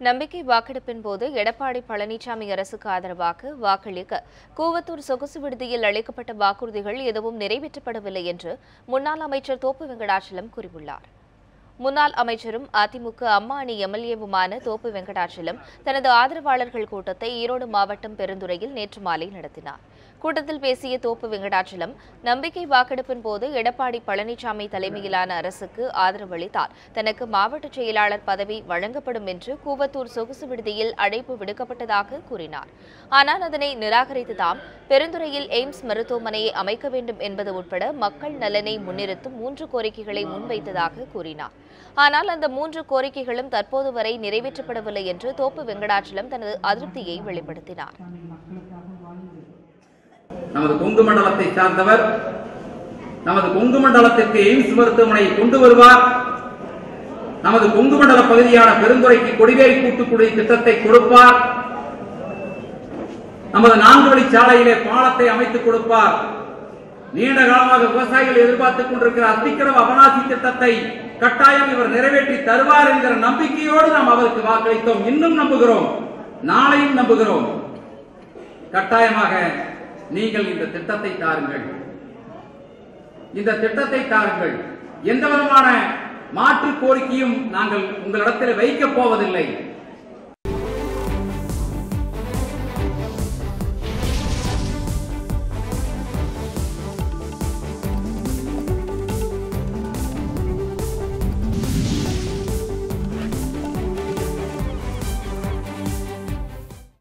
நம்பிக்கை வாக்கெடுப்பின் போது எடப்பாடி பழனிசாமி அரசுக்கு ஆதரவாக வாக்களிக்க கூவத்தூர் சொகுசு விடுதியில் அளிக்கப்பட்ட வாக்குறுதிகள் எதுவும் நிறைவேற்றப்படவில்லை என்று முன்னாள் அமைச்சர் தோப்பு வெங்கடாச்சலம் கூறியுள்ளார். முன்னாள் அமைச்சரும் அதிமுக அம்மா அணி எம்எல்ஏவுமான தோப்பு வெங்கடாச்சலம் தனது ஆதரவாளர்கள் கூட்டத்தை ஈரோடு மாவட்டம் பெருந்துறையில் நேற்று மாலை நடத்தினார். கூட்டத்தில் பேசிய தோப்பு வெங்கடாச்சலம் நம்பிக்கை வாக்கெடுப்பின் போது எடப்பாடி பழனிசாமி தலைமையிலான அரசுக்கு ஆதரவளித்தார் தனக்கு மாவட்ட செயலாளர் பதவி வழங்கப்படும் என்று கூவத்தூர் சொகுசு விடுதியில் அழைப்பு விடுக்கப்பட்டதாக கூறினார். ஆனால் அதனை நிராகரித்து தாம் பெருந்துறையில் எய்ம்ஸ் மருத்துவமனையை அமைக்க வேண்டும் என்பது உட்பட மக்கள் நலனை முன்னிறுத்தும் மூன்று கோரிக்கைகளை முன்வைத்ததாக கூறினார். ஆனால் அந்த மூன்று கோரிக்கைகளும் தற்போது வரை நிறைவேற்றப்படவில்லை என்று தோப்பு வெங்கடாச்சலம் தனது அதிருப்தியை வெளிப்படுத்தினார். நமது கொங்கு மண்டலத்தை சார்ந்தவர் நமது கொங்கு மண்டலத்திற்கு எய்ம்ஸ் மருத்துவமனையை கொண்டு வருவார். நமது கொங்கு மண்டல பகுதியான பெருந்துறைக்கு கொடிவேரி கூட்டுக்குடி திட்டத்தை கொடுப்பார். நமது நான்கு வழி சாலையிலே பாலத்தை அமைத்துக் கொடுப்பார். நீண்ட காலமாக விவசாயிகள் எதிர்பார்த்துக் கொண்டிருக்கிற அத்திக்கடவு அவனாசி திட்டத்தை கட்டாயம் இவர் நிறைவேற்றி தருவார் என்கிற நம்பிக்கையோடு நாம் அவருக்கு வாக்களித்தோம். இன்னும் நம்புகிறோம். நாளையும் நம்புகிறோம். கட்டாயமாக நீங்கள் இந்த திட்டத்தை தாருங்கள். இந்த திட்டத்தை தாருங்கள். எந்த விதமான மாற்று கோரிக்கையும் நாங்கள் உங்களிடத்தில் வைக்கப் போவதில்லை.